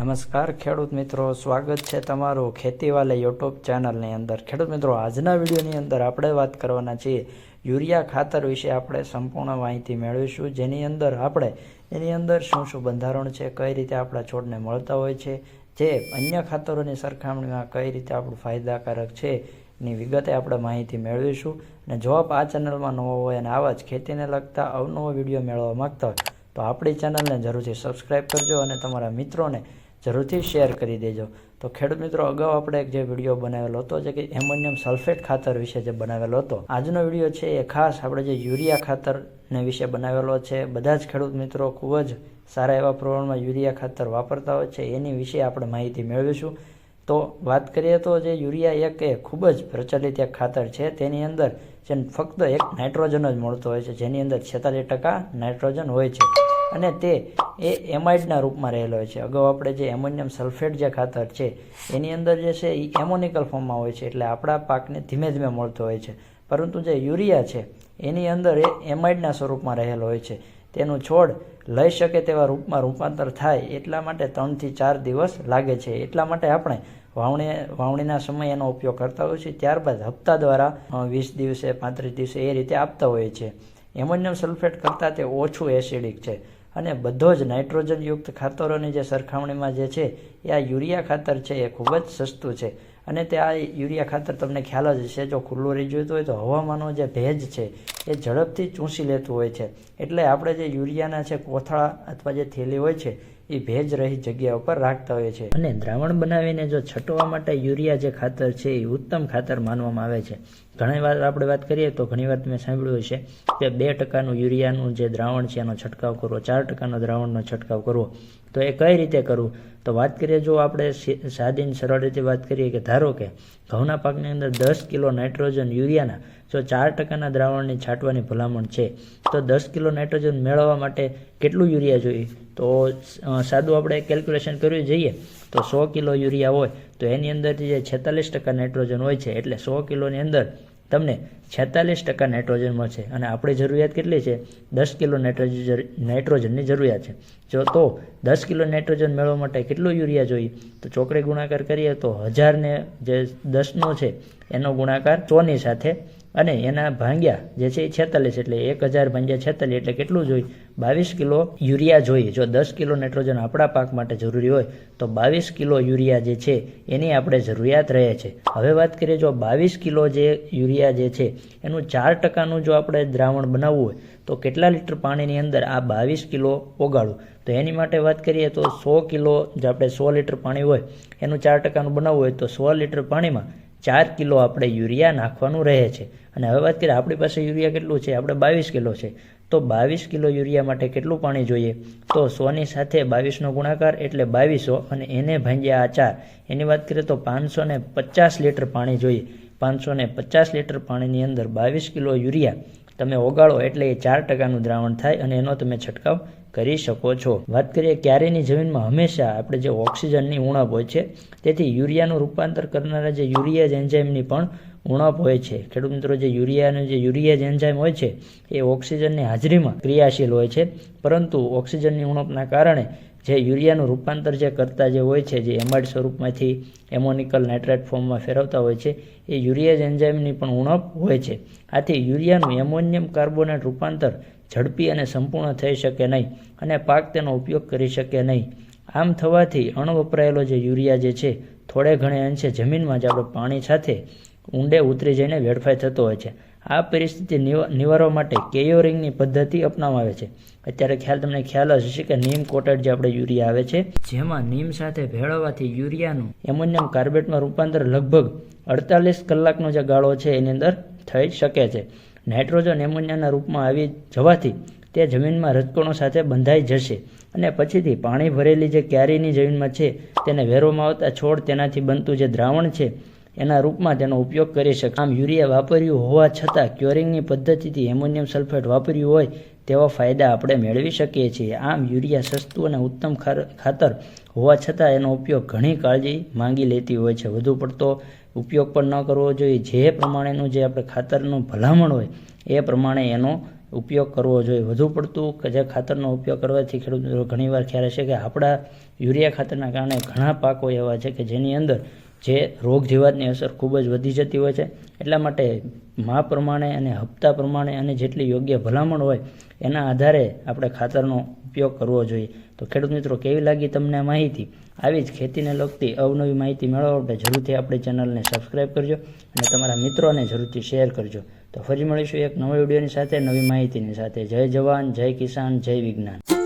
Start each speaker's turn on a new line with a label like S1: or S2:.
S1: નમસ્કાર, ખેડૂત મિત્રો. સ્વાગત છે તમારું ખેતીવાલે યુટ્યુબ ચેનલની અંદર. ખેડૂત મિત્રો, આજના વિડીયોની અંદર આપણે વાત કરવાના છીએ યુરિયા ખાતર વિશે આપણે સંપૂર્ણ માહિતી મેળવીશું. જેની અંદર આપણે, એની અંદર શું શું બંધારણ છે, કઈ રીતે આપણા છોડને મળતા હોય છે, જે અન્ય ખાતરોની સરખામણીમાં કઈ રીતે આપણું ફાયદાકારક છે ની વિગતે આપણે માહિતી મેળવીશું. અને જો આપ આ ચેનલમાં નવો હોય અને આવા જ ખેતીને લગતા અવનવો વીડિયો મેળવવા માંગતા હોય, તો આપણી ચેનલને જરૂરથી સબસ્ક્રાઈબ કરજો અને તમારા મિત્રોને જરૂરથી શેર કરી દેજો. તો ખેડૂત મિત્રો, અગાઉ આપણે એક જે વીડિયો બનાવેલો હતો, જે કે એમોનિયમ સલ્ફેટ ખાતર વિશે જે બનાવેલો હતો, આજનો વીડિયો છે એ ખાસ આપણે જે યુરિયા ખાતરને વિશે બનાવેલો છે. બધા જ ખેડૂત મિત્રો ખૂબ જ સારા એવા પ્રમાણમાં યુરિયા ખાતર વાપરતા હોય છે, એની વિશે આપણે માહિતી મેળવીશું. તો વાત કરીએ તો જે યુરિયા એક એ ખૂબ જ પ્રચલિત એક ખાતર છે. તેની અંદર જે ફક્ત એક નાઇટ્રોજન જ મળતો હોય છે, જેની અંદર છેતાલીસ ટકા નાઇટ્રોજન હોય છે. અને તે એ એમાઇડના રૂપમાં રહેલો હોય છે. અગાઉ આપણે જે એમોનિયમ સલ્ફેટ જે ખાતર છે, એની અંદર જે છે એ એમોનિકલ ફોર્મમાં હોય છે, એટલે આપણા પાકને ધીમે ધીમે મળતો હોય છે. પરંતુ જે યુરિયા છે, એની અંદર એ એમાઇડના સ્વરૂપમાં રહેલો હોય છે. તેનું છોડ લઈ શકે તેવા રૂપમાં રૂપાંતર થાય એટલા માટે ત્રણથી ચાર દિવસ લાગે છે. એટલા માટે આપણે વાવણી, વાવણીના સમયે એનો ઉપયોગ કરતા હોઈએ છીએ. ત્યારબાદ હપ્તા દ્વારા વીસ દિવસે, પાંત્રીસ દિવસે એ રીતે આપતા હોઈએ છીએ. એમોનિયમ સલ્ફેટ કરતાં તે ઓછું એસિડિક છે. અને બધો જ નાઇટ્રોજનયુક્ત ખાતરોની જે સરખામણીમાં જે છે, એ આ યુરિયા ખાતર છે એ ખૂબ જ સસ્તું છે. અને તે આ યુરિયા ખાતર તમને ખ્યાલ જ છે જો ખુલ્લું રહી જોઈતું હોય તો હવામાનનો જે ભેજ છે, એ ઝડપથી ચૂંસી લેતું હોય છે. એટલે આપણે જે યુરિયાના છે કોથળા અથવા જે થેલી હોય છે એ ભેજ રહી જગ્યા ઉપર રાખતા હોય છે. અને દ્રાવણ બનાવીને જો છટવા માટે યુરિયા જે ખાતર છે એ ઉત્તમ ખાતર માનવામાં આવે છે. ઘણી વાર આપણે વાત કરીએ તો ઘણી વાર તમે સાંભળ્યું હશે કે બે ટકાનું યુરિયાનું જે દ્રાવણ છે એનો છંટકાવ કરવો, ચાર ટકાનો દ્રાવણનો છંટકાવ કરવો. તો એ કઈ રીતે કરવું? તો વાત કરીએ જો આપણે સી- સાદી સરળ રીતે વાત કરીએ કે ધારો કે ઘઉંના પાકની અંદર દસ કિલો નાઇટ્રોજન યુરિયાના જો ચાર ટકાના દ્રાવણની છાંટવાની ભલામણ છે, તો દસ કિલો નાઇટ્રોજન મેળવવા માટે કેટલું યુરિયા જોઈએ? તો સાદું આપણે કેલ્ક્યુલેશન કરવી જઈએ, તો સો કિલો યુરિયા હોય, તો એની અંદર જે છેતાલીસ ટકા નાઇટ્રોજન હોય છે, એટલે સો કિલોની અંદર તમને છેતાલીસ ટકા નાઇટ્રોજન મળશે. અને આપણી જરૂરિયાત કેટલી છે? દસ કિલો નાઇટ્રોજન નાઇટ્રોજનની જરૂરિયાત છે. જો તો દસ કિલો નાઇટ્રોજન મેળવવા માટે કેટલું યુરિયા જોઈએ? તો ચોકડી ગુણાકાર કરીએ તો હજારને જે દસનો છે, એનો ગુણાકાર સોની સાથે અને એના ભાંગ્યા જે છે એ છેતાલીસ એટલે એક હજાર ભાંગ્યા છેતાલીસ એટલે કેટલું જોઈએ? બાવીસ કિલો યુરિયા જોઈએ. જો દસ કિલો નાઇટ્રોજન આપણા પાક માટે જરૂરી હોય, તો બાવીસ કિલો યુરિયા જે છે, એની આપણે જરૂરિયાત રહે છે. હવે વાત કરીએ, જો બાવીસ કિલો જે યુરિયા જે છે, એનું ચાર ટકાનું જો આપણે દ્રાવણ બનાવવું હોય, તો કેટલા લીટર પાણીની અંદર આ બાવીસ કિલો ઓગાળવું? તો એની માટે વાત કરીએ, તો સો કિલો જે આપણે સો લીટર પાણી હોય, એનું ચાર ટકાનું બનાવવું હોય, તો સો લીટર પાણીમાં ચાર કિલો આપણે યુરિયા નાખવાનું રહે છે. અને હવે વાત કરીએ, આપણી પાસે યુરિયા કેટલું છે? આપણે બાવીસ કિલો છે. તો બાવીસ કિલો યુરિયા માટે કેટલું પાણી જોઈએ? તો સોની સાથે બાવીસનો ગુણાકાર એટલે બાવીસો અને એને ભાંજ્યા આ ચાર. એની વાત કરીએ તો પાંચસો ને પચાસ લીટર પાણી જોઈએ. પાંચસો ને પચાસ લીટર પાણીની અંદર બાવીસ કિલો યુરિયા તમે ઓગાળો એટલે એ ચાર ટકાનું દ્રાવણ થાય અને એનો તમે છંટકાવ કરી શકો છો. વાત કરીએ ક્યારેની જમીનમાં હંમેશા આપણે જે ઓક્સિજનની ઉણપ હોય છે, તેથી યુરિયાનું રૂપાંતર કરનારા જે યુરિયા એન્ઝાઇમની પણ ઉણપ હોય છે. ખેડૂત મિત્રો, જે યુરિયાનું જે યુરિયા એન્ઝાઇમ હોય છે, એ ઓક્સિજનની હાજરીમાં ક્રિયાશીલ હોય છે. પરંતુ ઓક્સિજનની ઉણપના કારણે જે યુરિયાનું રૂપાંતર જે કરતા જે હોય છે, જે એમાઇડ સ્વરૂપમાંથી એમોનિકલ નાઇટ્રેટ ફોર્મમાં ફેરવતા હોય છે, એ યુરિયા એન્ઝાઇમની પણ ઉણપ હોય છે. આથી યુરિયાનું એમોનિયમ કાર્બોનેટ રૂપાંતર ઝડપી અને સંપૂર્ણ થઈ શકે નહીં અને પાક તેનો ઉપયોગ કરી શકે નહીં. આમ થવાથી અણવપરાયેલો જે યુરિયા જે છે, થોડે ઘણે અંશે જમીનમાં જ આપણે પાણી સાથે ઊંડે ઉતરી જઈને વેડફાઈ થતો હોય છે. આ પરિસ્થિતિ નિવા, નિવારવા માટે કેયોરિંગની પદ્ધતિ અપનાવવામાં છે. અત્યારે ખ્યાલ, તમને ખ્યાલ જ હશે કે નીમ કોટેડ જે આપણે યુરિયા આવે છે, જેમાં નીમ સાથે ભેળવવાથી યુરિયાનું એમોનિયમ કાર્બેટમાં રૂપાંતર લગભગ અડતાલીસ કલાકનો જે ગાળો છે એની અંદર થઈ શકે છે. નાઇટ્રોજન એમોનિયાના રૂપમાં આવી જવાથી તે જમીનમાં રજકણો સાથે બંધાઈ જશે અને પછીથી પાણી ભરેલી જે ક્યારીની જમીનમાં છે તેને વેરવામાં આવતા છોડ તેનાથી બનતું જે દ્રાવણ છે એના રૂપમાં તેનો ઉપયોગ કરી શકે. આમ યુરિયા વાપર્યું હોવા છતાં ક્યોરિંગની પદ્ધતિથી એમોનિયમ સલ્ફેટ વાપર્યું હોય તેવા ફાયદા આપણે મેળવી શકીએ છીએ. આમ યુરિયા સસ્તું અને ઉત્તમ ખાતર હોવા છતાં એનો ઉપયોગ ઘણી કાળજી માંગી લેતી હોય છે. વધુ પડતો ઉપયોગ પણ ન કરવો જોઈએ. જે પ્રમાણેનું જે આપણે ખાતરનું ભલામણ હોય એ પ્રમાણે એનો ઉપયોગ કરવો જોઈએ. વધુ પડતું જે ખાતરનો ઉપયોગ કરવાથી ખેડૂતો ઘણીવાર ખ્યાલ છે કે આપણા યુરિયા ખાતરના કારણે ઘણા પાકો એવા છે કે જેની અંદર જે રોગ જીવાતની અસર ખૂબ જ વધી જતી હોય છે. એટલા માટે મા પ્રમાણે અને હપ્તા પ્રમાણે અને જેટલી યોગ્ય ભલામણ હોય, એના આધારે આપણે ખાતરનો ઉપયોગ કરવો જોઈએ. તો ખેડૂત મિત્રો, કેવી લાગી તમને માહિતી? આવી જ ખેતીને લગતી અવનવી માહિતી મેળવવા માટે જરૂરથી આપણી ચેનલને સબસ્ક્રાઈબ કરજો અને તમારા મિત્રોને જરૂરથી શેર કરજો. તો ફરી મળીશું એક નવા વિડીયોની સાથે, નવી માહિતીની સાથે. જય જવાન, જય કિસાન, જય વિજ્ઞાન.